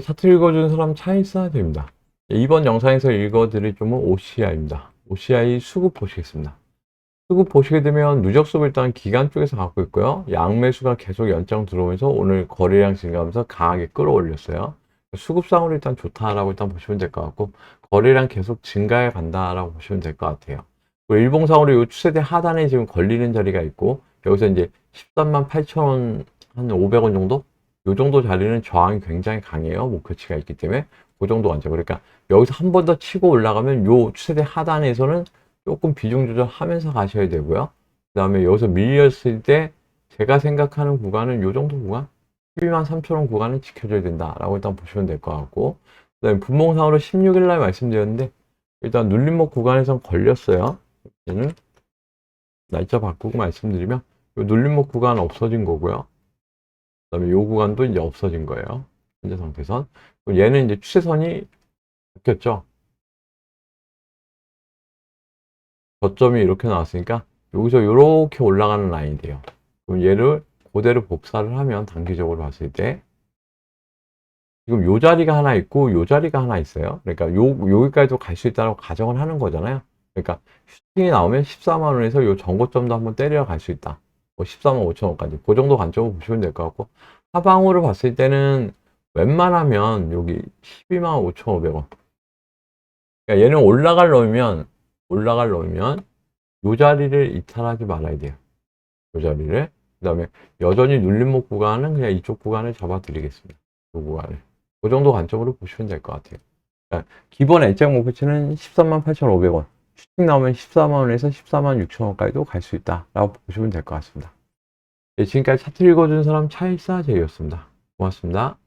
차트 읽어준 사람 차 있어야 됩니다. 이번 영상에서 읽어드릴 점은 OCI입니다. OCI 수급 보시겠습니다. 수급 보시게 되면 누적 수급 일단 기간 쪽에서 갖고 있고요. 양매수가 계속 연장 들어오면서 오늘 거래량 증가하면서 강하게 끌어올렸어요. 수급상으로 일단 좋다라고 일단 보시면 될 것 같고 거래량 계속 증가해 간다라고 보시면 될 것 같아요. 그리고 일봉상으로 이 추세대 하단에 지금 걸리는 자리가 있고 여기서 이제 13만 8천 원, 한 500원 정도? 요 정도 자리는 저항이 굉장히 강해요. 목표치가 있기 때문에 그 정도 안죠. 그러니까 여기서 한 번 더 치고 올라가면 요 추세대 하단에서는 조금 비중 조절하면서 가셔야 되고요. 그 다음에 여기서 밀렸을 때 제가 생각하는 구간은 요 정도 구간? 12만 3천 원 구간은 지켜줘야 된다라고 일단 보시면 될 것 같고 그 다음에 분봉상으로 16일 날 말씀드렸는데 일단 눌림목 구간에선 걸렸어요. 얘는 날짜 바꾸고 말씀드리면 요 눌림목 구간 없어진 거고요. 그 다음에 요 구간도 이제 없어진 거예요. 현재 상태선. 얘는 이제 추세선이 바뀌었죠. 저점이 이렇게 나왔으니까 여기서 이렇게 올라가는 라인이 돼요. 그럼 얘를 그대로 복사를 하면 단기적으로 봤을 때 지금 요 자리가 하나 있고 요 자리가 하나 있어요. 그러니까 요 여기까지도 갈 수 있다고 가정을 하는 거잖아요. 그러니까 슈팅이 나오면 14만 원에서 요 전고점도 한번 때려 갈 수 있다. 뭐 14만 5천 원까지 그 정도 관점으로 보시면 될 것 같고 하방으로 봤을 때는 웬만하면 여기 12만 5,500원. 그러니까 얘는 올라갈 놈이면 올라갈 놈이면 요 자리를 이탈하지 말아야 돼요. 요 자리를. 그 다음에 여전히 눌림목 구간은 그냥 이쪽 구간을 잡아드리겠습니다. 이 구간을. 그 정도 관점으로 보시면 될 것 같아요. 그러니까 기본 액정 목표치는 13만 8,500원. 슈팅 나오면 14만 원에서 14만 6천 원까지도 갈 수 있다라고 보시면 될 것 같습니다. 네, 지금까지 차트 읽어준 사람 차일사 제이였습니다. 고맙습니다.